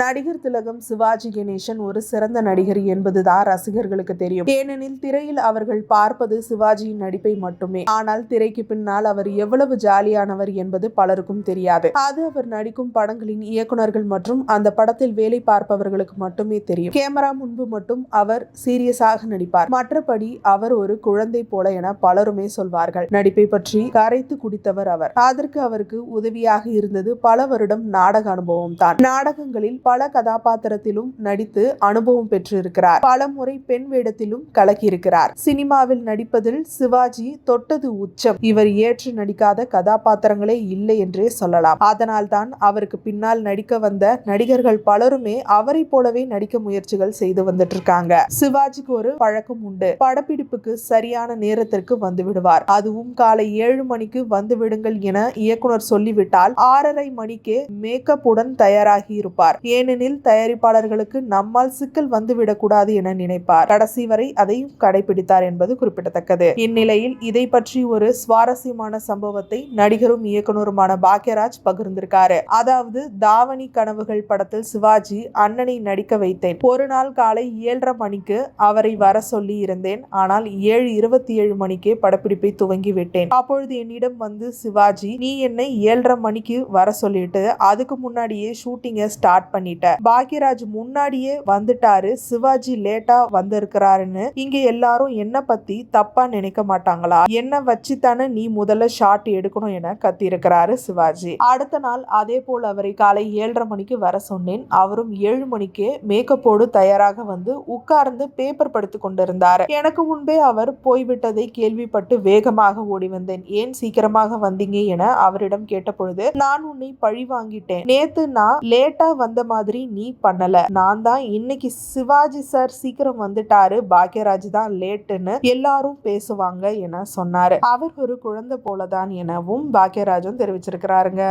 நடிகர் திலகம் சிவாஜி கணேசன் ஒரு சிறந்த நடிகர் என்பதுதான் ரசிகர்களுக்கு தெரியும். ஏனெனில் திரையில் அவர்கள் பார்ப்பது சிவாஜியின் நடிப்பை மட்டுமே. ஆனால் திரைக்கு பின்னால் அவர் எவ்வளவு ஜாலியானவர் என்பது பலருக்கும் தெரியாது. அது அவர் நடிக்கும் படங்களின் இயக்குனர்கள் மற்றும் அந்த படத்தில் வேலை பார்ப்பவர்களுக்கு மட்டுமே தெரியும். கேமரா முன்பு மட்டும் அவர் சீரியஸாக நடிப்பார். மற்றபடி அவர் ஒரு குழந்தை போல என பலருமே சொல்வார்கள். நடிப்பை பற்றி கரைத்து குடித்தவர் அவர். அதற்கு அவருக்கு உதவியாக இருந்தது பல வருடம் நாடக அனுபவம் தான். நாடகங்களில் பல கதாபாத்திரத்திலும் நடித்து அனுபவம் பெற்றிருக்கிறார். பல முறை பெண் வேடத்திலும் கலக்கியிருக்கிறார். சினிமாவில் நடிப்பதில் சிவாஜி தொட்டது உச்சம். இவர் ஏற்று நடிக்காத கதாபாத்திரங்களே இல்லை என்றே சொல்லலாம். அதனால் தான் அவருக்கு பின்னால் நடிக்க வந்த நடிகர்கள் பலருமே அவரை போலவே நடிக்க முயற்சிகள் செய்து வந்துட்டு இருக்காங்க சிவாஜிக்கு ஒரு பழக்கம் உண்டு. படப்பிடிப்புக்கு சரியான நேரத்திற்கு வந்து விடுவார். அதுவும் காலை ஏழு மணிக்கு வந்து விடுங்கள் என இயக்குனர் சொல்லிவிட்டால் ஆறரை மணிக்கே மேக்கப் உடன் தயாராகி இருப்பார். ஏனெனில் தயாரிப்பாளர்களுக்கு நம்மால் சிக்கல் வந்துவிடக்கூடாது என நினைப்பார். கடைசி வரை அதையும் கடைபிடித்தார் என்பது குறிப்பிடத்தக்கது. இந்நிலையில் இதை பற்றி ஒரு சுவாரஸ்யமான சம்பவத்தை நடிகரும் இயக்குனருமான பாக்யராஜ் பகிர்ந்திருக்காரு. அதாவது தாவணி கனவுகள் படத்தில் சிவாஜி அண்ணனை நடிக்க வைத்தேன். ஒரு நாள் காலை ஏழரை மணிக்கு அவரை வர சொல்லி இருந்தேன். ஆனால் ஏழு இருபத்தி ஏழு மணிக்கே படப்பிடிப்பை துவங்கி விட்டேன். அப்பொழுது என்னிடம் வந்து சிவாஜி நீ என்னை ஏழரை மணிக்கு வர சொல்லிட்டு அதுக்கு முன்னாடியே ஷூட்டிங்கை ஸ்டார்ட் பண்ணி பண்ணிட்ட. பாக்யராஜ் முன்னாடியே வந்துட்டாரு. சிவாஜி லேட்டா வந்திருக்கிறாருன்னு இங்க எல்லாரும் என்ன பத்தி தப்பா நினைக்க மாட்டாங்களா? என்ன வச்சு தானே நீ முதல்ல ஷாட் எடுக்கணும் என கத்தியிருக்கிறாரு சிவாஜி. அடுத்த நாள் அதே போல் அவரை காலை ஏழரை மணிக்கு வர சொன்னேன். அவரும் ஏழு மணிக்கே மேக்கப்போடு தயாராக வந்து உட்கார்ந்து பேப்பர் படுத்து கொண்டிருந்தார். எனக்கு முன்பே அவர் போய்விட்டதை கேள்விப்பட்டு வேகமாக ஓடி வந்தேன். ஏன் சீக்கிரமாக வந்தீங்க என அவரிடம் கேட்டபொழுது நான் உன்னை பழி வாங்கிட்டேன். நேத்து நான் லேட்டா வந்த மாதிரி நீ பண்ணல. நான் தான் இன்னைக்கு சிவாஜி சார் சீக்கிரம் வந்துட்டாரு. பாக்யராஜ் தான் லேட்டுன்னு எல்லாரும் பேசுவாங்க என சொன்னாரு. அவர் ஒரு குழந்தை போலதான் எனவும் பாக்யராஜும் தெரிவிச்சிருக்கிறாருங்க.